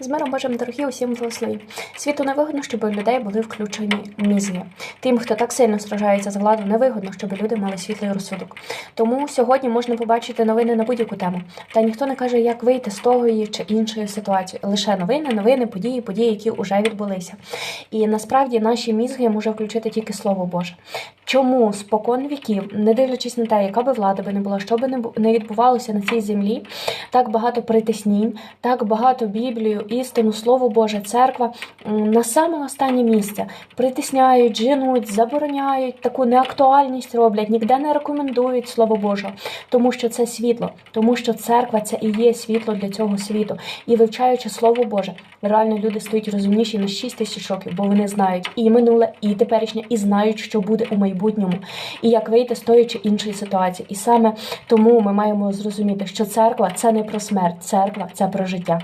З миром Божим, дорогі усім благослові. Світу не вигодно, щоб у людей були включені мізки. Тим, хто так сильно сражається за владу, не вигодно, щоб люди мали світлий розсудок. Тому сьогодні можна побачити новини на будь-яку тему. Та ніхто не каже, як вийти з того чи іншої ситуації. Лише новини, новини, події, події, які вже відбулися. І насправді наші мізги може включити тільки Слово Боже. Чому спокон віків, не дивлячись на те, яка би влада би не була, що би не відбувалося на цій землі, так багато притиснінь, так багато Біблію, істину, Слово Боже, церква на саме останнє місце притисняють, женуть, забороняють, таку неактуальність роблять, ніде не рекомендують Слово Боже, тому що це світло, тому що церква це і є світло для цього світу. І вивчаючи Слово Боже, реально люди стають розумніші на 6 тисяч років, бо вони знають і минуле, і теперішнє, і знають, що буде у майбутньому, і як вийти з тої чи іншої ситуації. І саме тому ми маємо зрозуміти, що церква це не про смерть, церква це про життя.